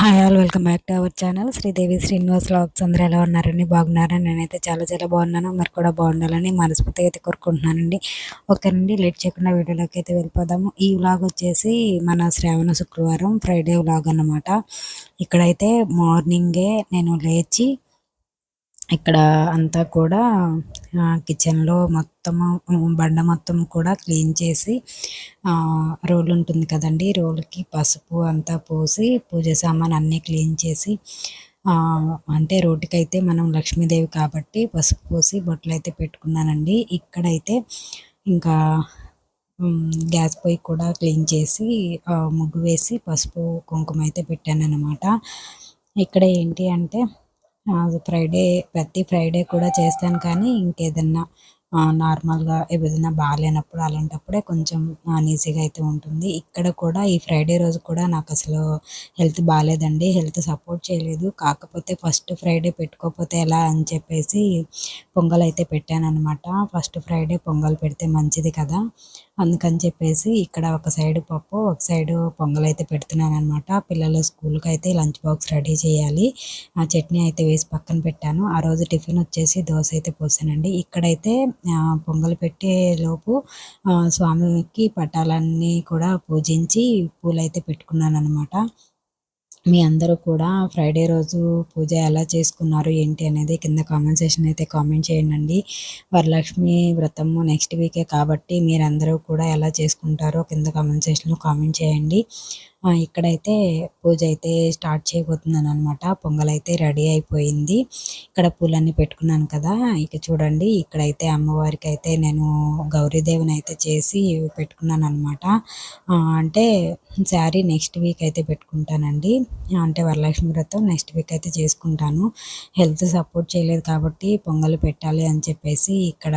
Hi all welcome back to our channel Sridevi Srinivas vlogs అందరూ ఎలా ఉన్నారండి? బాగున్నారని నేనైతే చాలా చాలా బాగున్నాను. మరి కూడా బాగుండాలని మనస్ఫూర్తిగా అయితే కోరుకుంటున్నానండి. ఓకేనండి లేట్ చేయకుండా వీడియోలోకి అయితే వెళ్ళిపోదాము. ఈ వ్లాగ్ వచ్చేసి మన శ్రావణ శుక్రవారం ఫ్రైడే వ్లాగ్ అన్నమాట. ఇక్కడైతే మార్నింగే నేను లేచి ఇక్కడ అంతా కూడా కిచెన్లో మొత్తము బండ మొత్తం కూడా క్లీన్ చేసి రోల్ ఉంటుంది కదండి. రోల్కి పసుపు అంతా పోసి పూజ సామాన్ అన్నీ క్లీన్ చేసి అంటే రోటికైతే మనం లక్ష్మీదేవి కాబట్టి పసుపు పోసి బొట్టలు అయితే పెట్టుకున్నానండి. ఇక్కడైతే ఇంకా గ్యాస్ పొయ్యి కూడా క్లీన్ చేసి ముగ్గు వేసి పసుపు కుంకుమ అయితే పెట్టాను అనమాట ఇక్కడ ఏంటి అంటే ఫ్రైడే ప్రతి ఫ్రైడే కూడా చేస్తాను కానీ ఇంకేదన్నా నార్మల్గా ఏదైనా బాగాలేనప్పుడు అలాంటప్పుడే కొంచెం ఈజీగా అయితే ఉంటుంది. ఇక్కడ కూడా ఈ ఫ్రైడే రోజు కూడా నాకు అసలు హెల్త్ బాగాలేదండి. హెల్త్ సపోర్ట్ చేయలేదు. కాకపోతే ఫస్ట్ ఫ్రైడే పెట్టుకోకపోతే ఎలా అని చెప్పేసి పొంగల్ అయితే పెట్టాను అనమాట ఫస్ట్ ఫ్రైడే పొంగల్ పెడితే మంచిది కదా. అందుకని చెప్పేసి ఇక్కడ ఒక సైడ్ పప్పు ఒక సైడ్ పొంగల్ అయితే పెడుతున్నాను అనమాట పిల్లల స్కూల్కి అయితే లంచ్ బాక్స్ రెడీ చేయాలి. ఆ చట్నీ అయితే వేసి పక్కన పెట్టాను. ఆ రోజు టిఫిన్ వచ్చేసి దోశ అయితే పోసానండి. ఇక్కడైతే పొంగల్ పెట్టే లోపు స్వామికి పటాలన్నీ కూడా పూజించి పూలైతే పెట్టుకున్నాను అనమాట మీ అందరూ కూడా ఫ్రైడే రోజు పూజ ఎలా చేసుకున్నారు ఏంటి అనేది కింద కామెంట్ సెషన్ అయితే కామెంట్ చేయండి. వరలక్ష్మి వ్రతము నెక్స్ట్ వీకే కాబట్టి మీరందరూ కూడా ఎలా చేసుకుంటారో కింద కామెంట్ సెషన్లో కామెంట్ చేయండి. ఇక్కడైతే పూజ అయితే స్టార్ట్ చేయబోతున్నాను అనమాట పొంగల్ అయితే రెడీ అయిపోయింది. ఇక్కడ పూలన్నీ పెట్టుకున్నాను కదా. ఇక చూడండి ఇక్కడైతే అమ్మవారికి అయితే నేను గౌరీదేవిని అయితే చేసి పెట్టుకున్నాను అనమాట అంటే శారీ నెక్స్ట్ వీక్ అయితే పెట్టుకుంటానండి. అంటే వరలక్ష్మి వ్రతం నెక్స్ట్ వీక్ అయితే చేసుకుంటాను. హెల్త్ సపోర్ట్ చేయలేదు కాబట్టి పొంగల్ పెట్టాలి అని చెప్పేసి ఇక్కడ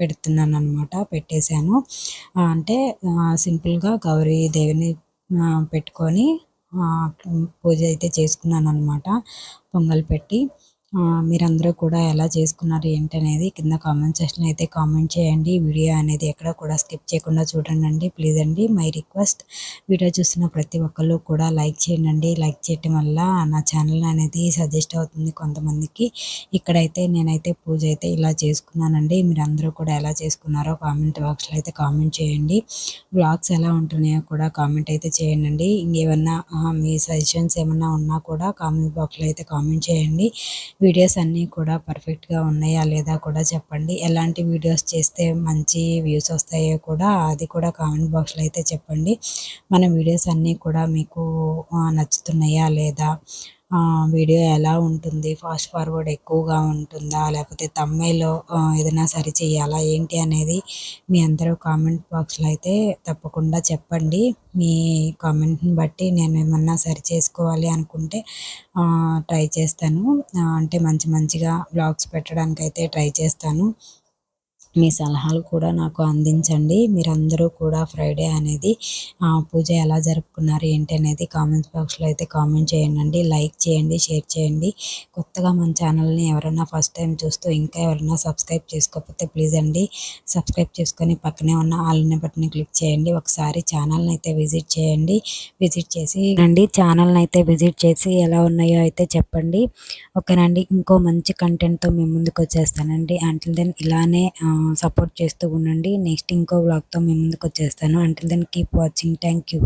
పెడుతున్నాను అనమాట పెట్టేశాను అంటే సింపుల్గా గౌరీదేవిని పెట్టుకొని పూజ అయితే చేసుకున్నాను అనమాట పొంగల్ పెట్టి. మీరందరూ కూడా ఎలా చేసుకున్నారు ఏంటి అనేది కింద కామెంట్ సెక్షన్ అయితే కామెంట్ చేయండి. వీడియో అనేది ఎక్కడ కూడా స్కిప్ చేయకుండా చూడండి. ప్లీజ్ అండి మై రిక్వెస్ట్. వీడియో చూస్తున్న ప్రతి ఒక్కళ్ళు కూడా లైక్ చేయండి. లైక్ చేయటం వల్ల నా ఛానల్ అనేది సజెస్ట్ అవుతుంది కొంతమందికి. ఇక్కడైతే నేనైతే పూజ అయితే ఇలా చేసుకున్నానండి. మీరు అందరూ కూడా ఎలా చేసుకున్నారో కామెంట్ బాక్స్లో అయితే కామెంట్ చేయండి. బ్లాగ్స్ ఎలా ఉంటున్నాయో కూడా కామెంట్ అయితే చేయండి. ఇంకేమన్నా మీ సజెషన్స్ ఏమన్నా ఉన్నా కూడా కామెంట్ బాక్స్లో అయితే కామెంట్ చేయండి. వీడియోస్ అన్నీ కూడా పర్ఫెక్ట్గా ఉన్నాయా లేదా కూడా చెప్పండి. ఎలాంటి వీడియోస్ చేస్తే మంచి వ్యూస్ వస్తాయో కూడా అది కూడా కామెంట్ బాక్స్లో అయితే చెప్పండి. మన వీడియోస్ అన్నీ కూడా మీకు నచ్చుతున్నాయా లేదా వీడియో ఎలా ఉంటుంది? ఫాస్ట్ ఫార్వర్డ్ ఎక్కువగా ఉంటుందా? లేకపోతే తమ్మేలో ఏదైనా సరి చేయాలా? ఏంటి అనేది మీ అందరూ కామెంట్ బాక్స్లో అయితే తప్పకుండా చెప్పండి. మీ కామెంట్ని బట్టి నేను ఏమన్నా సరి చేసుకోవాలి అనుకుంటే ట్రై చేస్తాను. అంటే మంచి మంచిగా బ్లాగ్స్ పెట్టడానికి అయితే ట్రై చేస్తాను. మీ సలహాలు కూడా నాకు అందించండి. మీరందరూ కూడా ఫ్రైడే అనేది పూజ ఎలా జరుపుకున్నారు ఏంటి అనేది కామెంట్స్ బాక్స్లో అయితే కామెంట్ చేయండి. లైక్ చేయండి షేర్ చేయండి. కొత్తగా మన ఛానల్ని ఎవరైనా ఫస్ట్ టైం చూస్తూ ఇంకా ఎవరైనా సబ్స్క్రైబ్ చేసుకోకపోతే ప్లీజ్ అండి సబ్స్క్రైబ్ చేసుకొని పక్కనే ఉన్న ఆల్ని బటన్ క్లిక్ చేయండి. ఒకసారి ఛానల్ని అయితే విజిట్ చేయండి. విజిట్ చేసి అండి ఛానల్ని అయితే విజిట్ చేసి ఎలా ఉన్నాయో అయితే చెప్పండి. ఓకేనండి. ఇంకో మంచి కంటెంట్తో మేము ముందుకు వచ్చేస్తానండి. అంటిల్ దెన్ ఇలానే సపోర్ట్ చేస్తూ ఉండండి. నెక్స్ట్ ఇంకో బ్లాగ్తో మీ ముందుకు వచ్చేస్తాను. అంటే then keep watching thank you